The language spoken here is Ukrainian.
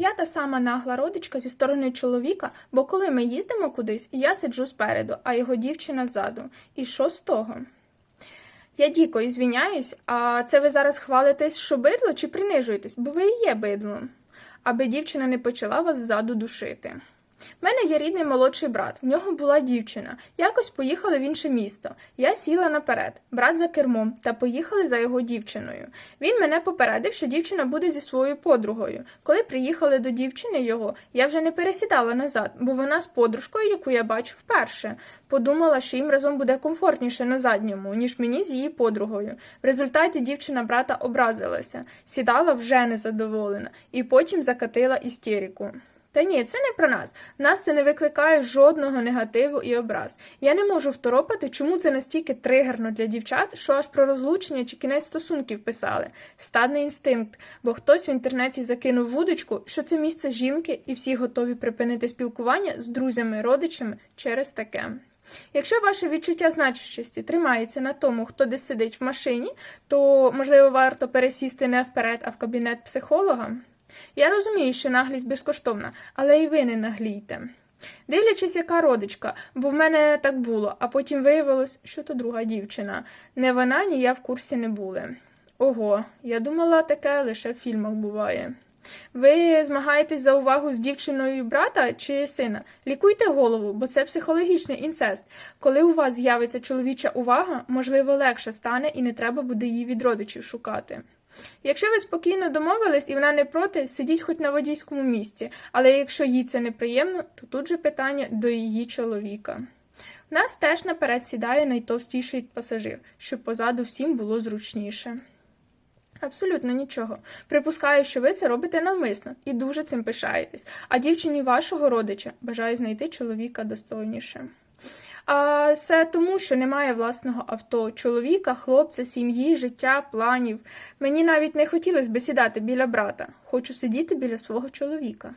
Я та сама нагла родичка зі сторони чоловіка, бо коли ми їздимо кудись, я сиджу спереду, а його дівчина ззаду. І що з того? Я діко і звіняюсь, а це ви зараз хвалитесь, що бидло, чи принижуєтесь, бо ви і є бидлом, аби дівчина не почала вас ззаду душити. В мене є рідний молодший брат, в нього була дівчина. Якось поїхали в інше місто. Я сіла наперед, брат за кермом, та поїхали за його дівчиною. Він мене попередив, що дівчина буде зі своєю подругою. Коли приїхали до дівчини його, я вже не пересідала назад, бо вона з подружкою, яку я бачу вперше. Подумала, що їм разом буде комфортніше на задньому, ніж мені з її подругою. В результаті дівчина брата образилася, сідала вже незадоволена і потім закатила істерику. Та ні, це не про нас. Нас це не викликає жодного негативу і образ. Я не можу второпати, чому це настільки тригерно для дівчат, що аж про розлучення чи кінець стосунків писали. Стадний інстинкт, бо хтось в інтернеті закинув вудочку, що це місце жінки, і всі готові припинити спілкування з друзями, родичами через таке. Якщо ваше відчуття значущості тримається на тому, хто десь сидить в машині, то можливо варто пересісти не вперед, а в кабінет психолога. Я розумію, що наглість безкоштовна, але і ви не наглійте. Дивлячись, яка родичка, бо в мене так було, а потім виявилось, що то друга дівчина. Не вона, ні я в курсі не були. Ого, я думала, таке лише в фільмах буває. Ви змагаєтесь за увагу з дівчиною брата чи сина? Лікуйте голову, бо це психологічний інцест. Коли у вас з'явиться чоловіча увага, можливо, легше стане і не треба буде її від родичів шукати. Якщо ви спокійно домовились і вона не проти, сидіть хоч на водійському місці, але якщо їй це неприємно, то тут же питання до її чоловіка. В нас теж наперед сідає найтовстіший пасажир, щоб позаду всім було зручніше. Абсолютно нічого. Припускаю, що ви це робите навмисно і дуже цим пишаєтесь, а дівчині вашого родича бажаю знайти чоловіка достойніше. А все тому, що немає власного авто, чоловіка, хлопця, сім'ї, життя, планів. Мені навіть не хотілося би сідати біля брата. Хочу сидіти біля свого чоловіка.